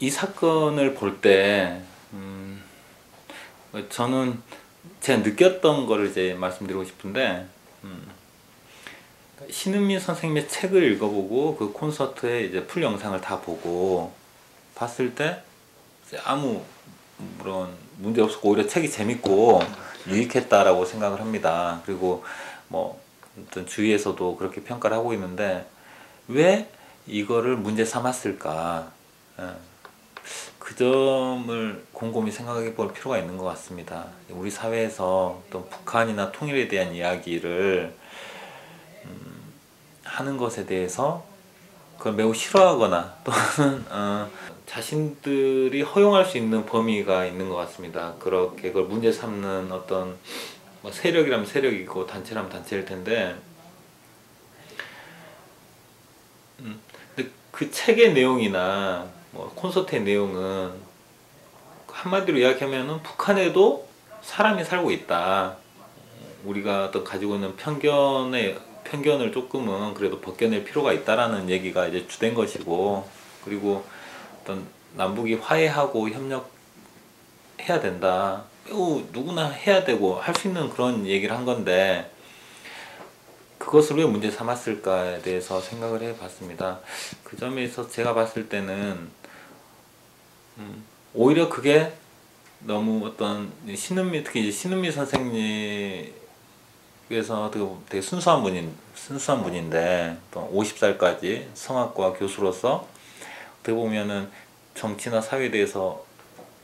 이 사건을 볼 때, 음, 저는 제가 느꼈던 거를 이제 말씀드리고 싶은데, 음, 신은미 선생님의 책을 읽어보고 그 콘서트의 이제 풀 영상을 다 보고 봤을 때 아무 그런 문제 없었고 오히려 책이 재밌고 유익했다라고 생각을 합니다. 그리고 뭐 어떤 주위에서도 그렇게 평가를 하고 있는데 왜 이거를 문제 삼았을까? 예. 그 점을 곰곰이 생각해 볼 필요가 있는 것 같습니다. 우리 사회에서 또 북한이나 통일에 대한 이야기를 음, 하는 것에 대해서 그걸 매우 싫어하거나 또는 어, 자신들이 허용할 수 있는 범위가 있는 것 같습니다. 그렇게 그걸 문제 삼는 어떤 뭐 세력이라면 세력이고 단체라면 단체일 텐데 음, 근데 그 책의 내용이나 뭐 콘서트의 내용은 한마디로 이야기하면은 북한에도 사람이 살고 있다. 우리가 또 가지고 있는 편견의 편견을 조금은 그래도 벗겨낼 필요가 있다라는 얘기가 이제 주된 것이고 그리고 어떤 남북이 화해하고 협력해야 된다. 매우 누구나 해야 되고 할 수 있는 그런 얘기를 한 건데 그것을 왜 문제 삼았을까에 대해서 생각을 해봤습니다. 그 점에 있어서 제가 봤을 때는 음, 오히려 그게 너무 어떤 신은미 특히 이제 신은미 선생님 께서 되게, 순수한 분인 순수한 분인데 또 50살까지 성악과 교수로서 어떻게 보면은 정치나 사회에 대해서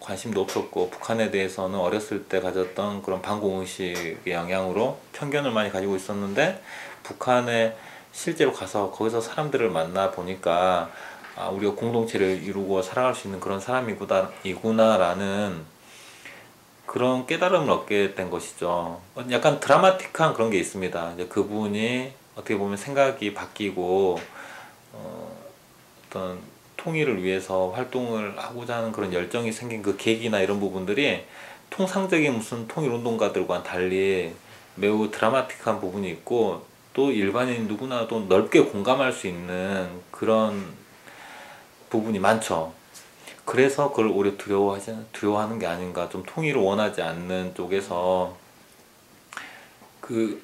관심도 없었고 북한에 대해서는 어렸을 때 가졌던 그런 반공의식의 영향으로 편견을 많이 가지고 있었는데 북한에 실제로 가서 거기서 사람들을 만나 보니까 아, 우리가 공동체를 이루고 살아갈 수 있는 그런 사람이구나 이구나라는 그런 깨달음을 얻게 된 것이죠. 약간 드라마틱한 그런 게 있습니다. 이제 그분이 어떻게 보면 생각이 바뀌고 어, 어떤 통일을 위해서 활동을 하고자 하는 그런 열정이 생긴 그 계기나 이런 부분들이 통상적인 무슨 통일 운동가들과는 달리 매우 드라마틱한 부분이 있고 또 일반인 누구나도 넓게 공감할 수 있는 그런 부분이 많죠. 그래서 그걸 오히려 두려워하지 두려워하는 게 아닌가 좀 통일을 원하지 않는 쪽에서 그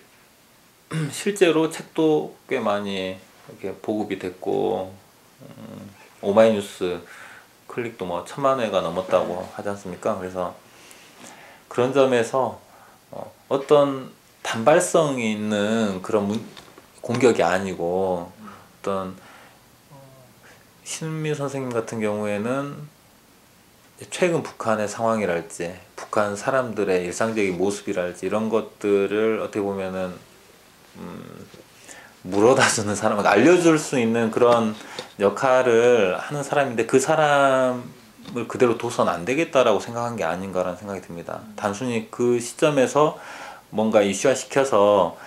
실제로 책도 꽤 많이 이렇게 보급이 됐고 음, 오마이뉴스 클릭도 뭐 천만 회가 넘었다고 하지 않습니까? 그래서 그런 점에서 어, 어떤 단발성이 있는 그런 문, 공격이 아니고 어떤 신미 선생님 같은 경우에는 최근 북한의 상황이랄지 북한 사람들의 일상적인 모습이랄지 이런 것들을 어떻게 보면은 음, 물어다주는 사람, 알려줄 수 있는 그런 역할을 하는 사람인데 그 사람을 그대로 둬선 안 되겠다라고 생각한 게 아닌가라는 생각이 듭니다. 단순히 그 시점에서 뭔가 이슈화 시켜서 음,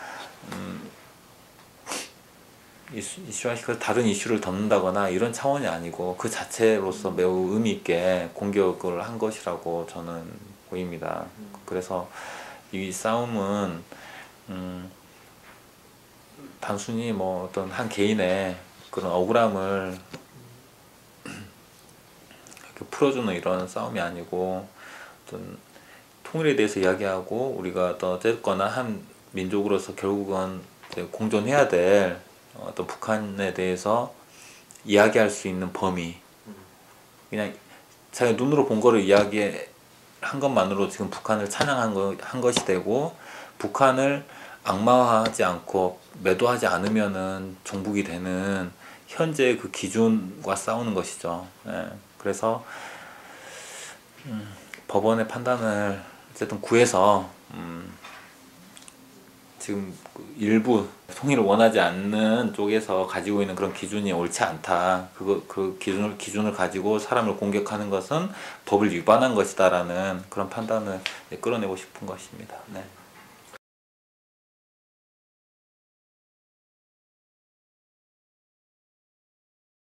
이슈화시켜서 다른 이슈를 덮는다거나 이런 차원이 아니고 그 자체로서 매우 의미 있게 공격을 한 것이라고 저는 보입니다. 그래서 이 싸움은 음, 단순히 뭐 어떤 한 개인의 그런 억울함을 풀어주는 이런 싸움이 아니고 어떤 통일에 대해서 이야기하고 우리가 어쨌거나 한 민족으로서 결국은 공존해야 될 어떤 북한에 대해서 이야기할 수 있는 범위 그냥 자기 눈으로 본 거를 이야기한 것만으로 지금 북한을 찬양한 거, 한 것이 되고 북한을 악마화하지 않고 매도하지 않으면은 종북이 되는 현재 그 기준과 싸우는 것이죠. 예. 그래서 음, 법원의 판단을 어쨌든 구해서 음, 지금 그 일부 통일을 원하지 않는 쪽에서 가지고 있는 그런 기준이 옳지 않다. 그거 그 기준을 기준을 가지고 사람을 공격하는 것은 법을 위반한 것이다라는 그런 판단을 끌어내고 싶은 것입니다. 네.